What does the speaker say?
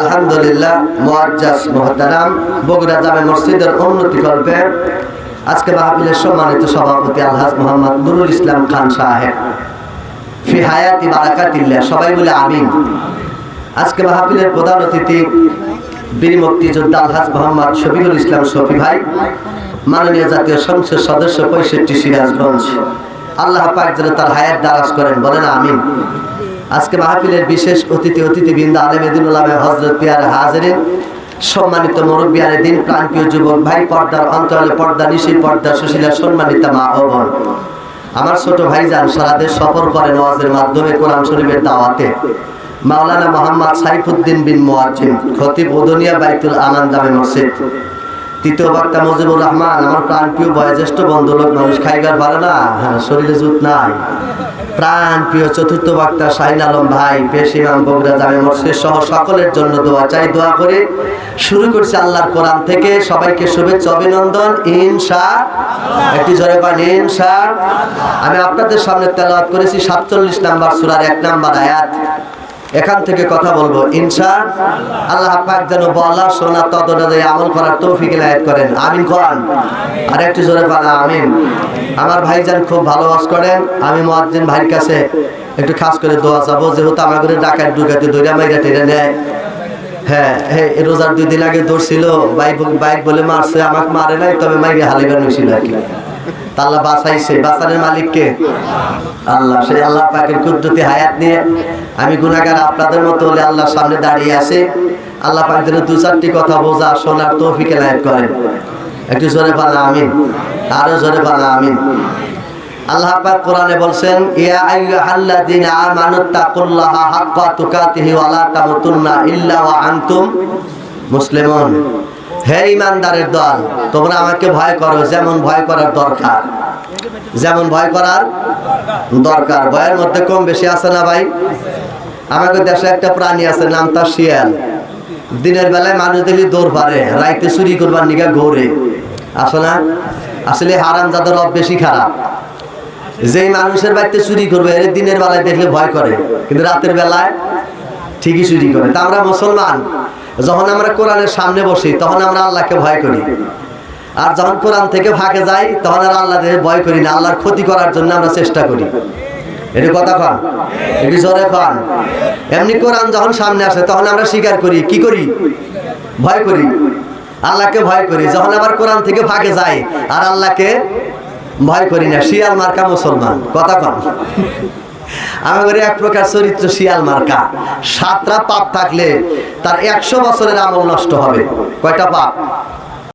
আলহামদুলিল্লাহ, মুআজ্জাজ মুহতারাম, বগুড়া জামে মসজিদের উন্নতি কল্পে আজকে মাহফিলের সম্মানিত সভাপতি আলহাজ মোহাম্মদ নুরুল ইসলাম খান সাহেব। ফি হায়াতি বারাকাতিল্লাহ, সবাই বলে আমিন। আজকে মাহফিলের প্রধান অতিথি বীর মুক্তিযোদ্ধা আলহাজ মোহাম্মদ শফিকুল ইসলাম শফি ভাই, মাননীয় জাতীয় সংসদ সদস্য পঁয়ষট্টি সিরাজগঞ্জ। আল্লাহ পাক যেন তার হায়াত দারাজ করেন, বলেন আমিন। আজকে মাহফিলের বিশেষ অতিথি অতিথিবৃন্দ আলেম এদিনুল হজরত পিয়ার হাজারিন, সম্মানিত মুরব্বী দিন প্রান্তীয় যুবক ভাই, পর্দার অন্তরালে পর্দা নিশি পর্দা, সুশীলা সম্মানিত মা ও বোন। আমার ছোট ভাইজান সারা দেশ সফর করে নওয়াজের মাধ্যমে কোরআন শরীফের দাওয়াতে। মাওলানা মোহাম্মদ সাইফুদ্দিন বিন মুয়াজ্জিম খতিব উদনিয়া বাইতুল আমান জামে মসজিদ। তৃতীয় বক্তা মুজিবুর রহমান, আমার প্রাণ প্রিয় বয়োজ্যেষ্ঠ বন্ধু লোক মানুষ খাইগার পারে না? হ্যাঁ শরীরে জুত নাই। প্রাণ প্রিয় চতুর্থ বক্তা শাহিন আলম ভাই, পেশ ইমাম বগুড়া জামে মসজিদ সহ সকলের জন্য দোয়া চাই, দোয়া করে শুরু করছি আল্লাহর কোরআন থেকে। সবাইকে শুভেচ্ছা, অভিনন্দন। ইনশা একটি জোরে পান ইনশা আমি আপনাদের সামনে তেলাওয়াত করেছি সাতচল্লিশ নাম্বার সুরার এক নাম্বার আয়াত। এখান থেকে কথা বলব। ইনশা আল্লাহ পাক যেন বলা, শোনা তদনে আমল করার তৌফিক করেন। আমিন কোরআন। আর একটু জোরে পালা আমিন। আমার ভাইজান খুব ভালো করেন। আমি মুয়াজ্জিন ভাইয়ের কাছে একটু খাস করে দোয়া চাবো। যেহেতু আমার ঘরে ডাকাত ডুকাতে দৈরা মাইরা টেনে নেয়। হ্যাঁ হ্যাঁ রোজার দুই দিন আগে দৌড়ছিল। বাইক বাইক বলে মারছে, আমাকে মারে নাই, তবে মাইরে হালিবার নিয়েছিল আর কি। আল্লাহ বাঁচাইছে। বাঁচানোর মালিককে আল্লাহ। সেই আল্লাহ পাকের কুদরতি হায়াত নিয়ে আমি গুনাগার আপনাদের মতো হলে আল্লাহর সামনে দাঁড়িয়ে আল্লাহ পাক যেন দু চারটি কথা বোঝা, শোনার তৌফিক করেন। একটু জোরে পালা আমিন। জোরে পালা আমিন। আল্লাহ পাক কোরআনে বলছেন, ইয়া হাক্কা তুকাতিহি ওয়া লা তামুতুন্না ইল্লা ওয়া আনতুম মুসলিমুন। হে ইমানদারের দল, তোমরা আমাকে ভয় করো, যেমন ভয় করার দরকার। যেমন ভয় করার দরকার। ভয়ের মধ্যে কম বেশি আছে না ভাই? আমাদের দেশে একটা প্রাণী আছে, নাম তার শিয়াল। দিনের বেলায় মানুষ দেখলে দৌড় পারে, রাইতে চুরি করবার নিগা ঘোরে আসো না? আসলে হারাম যাদের রব বেশি খারাপ। যেই মানুষের বাড়িতে চুরি করবে, এর দিনের বেলায় দেখলে ভয় করে, কিন্তু রাতের বেলায় ঠিকই চুরি করে। তা আমরা মুসলমান যখন আমরা কোরআনের সামনে বসি, তখন আমরা আল্লাহকে ভয় করি। আর যখন কোরআন থেকে ফাঁকে যাই, তখন আর আল্লাহ ভয় করি না, আল্লাহর ক্ষতি করার জন্য আমরা চেষ্টা করি। এটি কথা কন? এটি জোরে কন? এমনি কোরআন যখন সামনে আসে, তখন আমরা স্বীকার করি। কি করি? ভয় করি। আল্লাহকে ভয় করি। যখন আবার কোরআন থেকে ফাঁকে যাই, আর আল্লাহকে ভয় করি না। শিয়াল মার্কা মুসলমান। কথা কন? আমাদের এক প্রকার চরিত্র শিয়াল মার্কা। সাতটা পাপ থাকলে তার একশো বছরের আমল নষ্ট হবে। কয়টা পাপ?